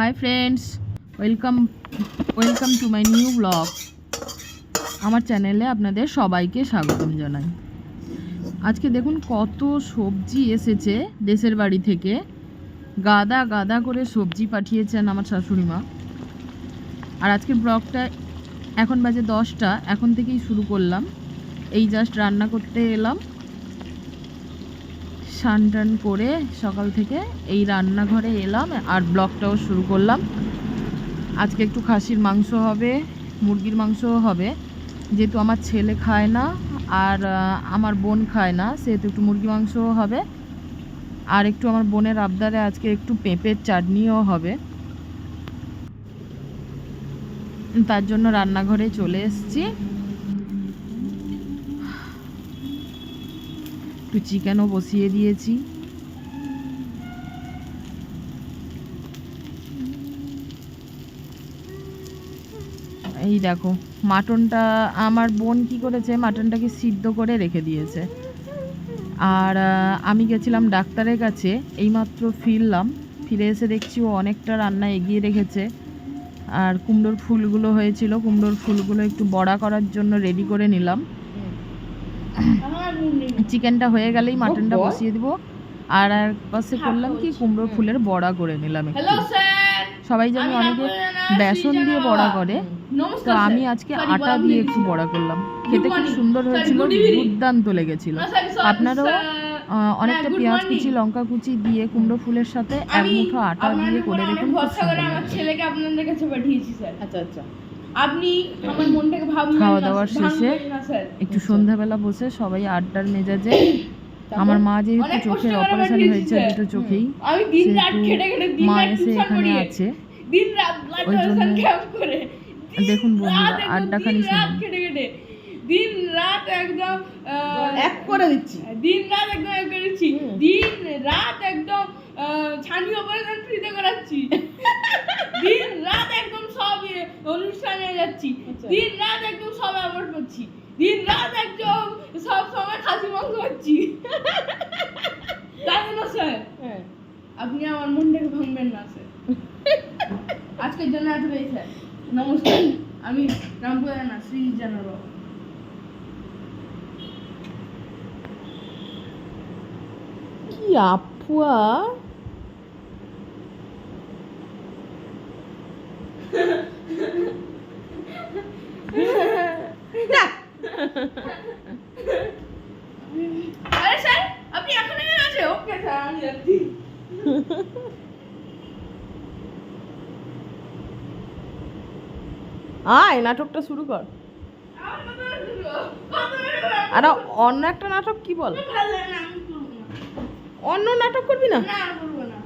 Hi friends welcome welcome to my new blog আমার চ্যানেলে আপনাদের সবাইকে স্বাগতম জানাই। আজকে দেখুন কত সবজি এসেছে দেশের বাড়ি থেকে। গাদা গাদা করে সবজি পাঠিয়েছেন আমার শাশুড়ি মা। আর আজকের ব্লগটা এখন বাজে দশটা, এখন থেকেই শুরু করলাম। এই জাস্ট রান্না করতে এলাম। স্নান টান করে সকাল থেকে এই রান্নাঘরে এলাম আর ব্লগটাও শুরু করলাম। আজকে একটু খাসির মাংস হবে, মুরগির মাংসও হবে। যেহেতু আমার ছেলে খায় না আর আমার বোন খায় না, সেহেতু একটু মুরগি মাংসও হবে। আর একটু আমার বোনের আবদারে আজকে একটু পেঁপের চাটনিও হবে। তার জন্য রান্নাঘরে চলে এসেছি। একটু চিকেনও বসিয়ে দিয়েছি? এই দেখো, মাটনটা আমার বোন কি করেছে? মাটনটাকে সিদ্ধ করে রেখে দিয়েছে। আর আমি গেছিলাম ডাক্তারের কাছে, এইমাত্র ফিরলাম। ফিরে এসে দেখছি ও অনেকটা রান্না এগিয়ে রেখেছে। আর কুমড়োর ফুলগুলো হয়েছিল, কুমড়োর ফুলগুলো একটু বড়া করার জন্য রেডি করে নিলাম। চিকেনটা হয়ে গেলেই মাটনটা বসিয়ে দিব। আর এক পাশে করলাম কি? কুমড়ো ফুলের বড়া করে নিলাম একটু। সবাই জানি অনেকে বেসন দিয়ে বড়া করে। তো আমি আজকে আটা দিয়ে একটু বড়া করলাম। খেতে খুব সুন্দর হয়েছিল দুর্দান্ত লেগেছিল। আপনারাও অনেকটা পেঁয়াজ কুচি লঙ্কা কুচি দিয়ে কুমড়ো ফুলের সাথে এক মুঠো আটা দিয়ে করে দেখুন খুব সুন্দর আমার ছেলেকে আপনাদের কাছে পাঠিয়েছি স্যার আচ্ছা আচ্ছা। আপনি আমার মনটাকে ভাববেন খাওয়া না, দাওয়ার শেষে একটু সন্ধ্যাবেলা বসে সবাই আড্ডার মেজাজে আমার মা যেহেতু চোখের অপারেশন হয়েছে দুটো চোখেই আমি দিন রাত খেটে খেটে দিন মা এসে এখানে আছে। দিন রাত ব্লাড ওই জন্য- ক্যাম্প করে। দেখুন বন্ধুরা, একদম আড্ডাখানি শুনুন। খেটে খেটে। দিন রাত একদম এক করে দিচ্ছি। দিন রাত একদম এক করে দিচ্ছি। দিন রাত একদম ছানি অপারেশন ফ্রিতে করাচ্ছি। দিন রাত অনুষ্ঠানে যাচ্ছি। আচ্ছা। দিন রাত একদম সব অ্যাভয়েড করছি। দিন রাত একদম সব সময় খাসি মাংস খাচ্ছি। তাই না স্যার? হ্যাঁ। আপনি আমার মনটাকে ভাঙবেন না স্যার। আজকের জন্য এতটাই স্যার। নমস্কার। আমি রামপুরা না শ্রী জানার বাবা। কি আপুয়া আরে স্যার আপনি এখন এখানে আছে? ওকে স্যার আমি যাচ্ছি। আয় নাটকটা শুরু কর। আর অন্য একটা নাটক কি বল। অন্য নাটক করবি না? না, না।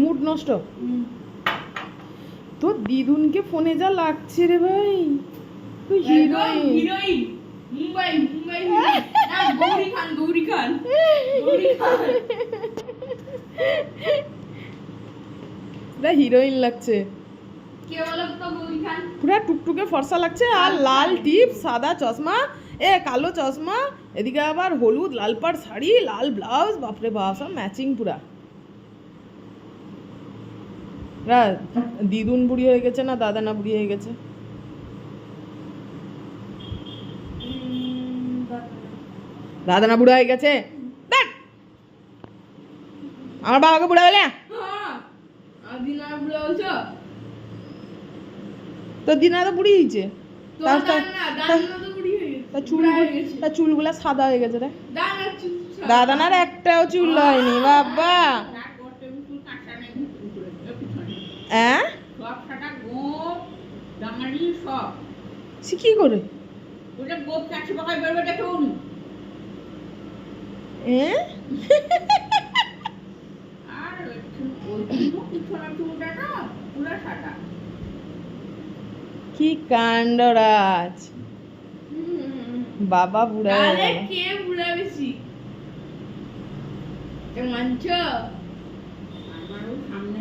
মুড নষ্ট। তোর দিদুনকে ফোনে যা লাগছে রে ভাই। তুই হিরোইন হিরোইন। মুম্বাই মুম্বাই গৌরী খান গৌরী খান। পুরা হিরোইন লাগছে। তো পুরা টুকটুকে ফর্সা লাগছে। আর লাল টিপ সাদা চশমা এ কালো চশমা এদিকে আবার হলুদ লাল পাড় শাড়ি লাল ব্লাউজ বাপরে বাপ সব ম্যাচিং পুরা। রা দিদুন বুড়ি হয়ে গেছে না দাদা না বুড়ি হয়ে গেছে? দাদা না বুড়া হয়ে গেছে? আমার বাবাকে বুড়া হলে হ্যাঁ না দিনা তো বুড়ি হয়েছে। দান না না তো বুড়ি হয়ে হয়ে তার চুলগুলা সাদা হয়ে গেছে রে। দাদানার একটাও চুল হয়নি বাবা হ্যাঁ সব ফাটা গোপ ডাঙালি সব সে কি করে ওটা গোপ চারশো টাকায় বেরোবে দেখুন হ্যাঁ আর ওই পিছনে না পুরো সাদা কি কাণ্ড রাজ। বাবা বুড়া হয়ে। কে বুড়া বেশি? আমারও সামনে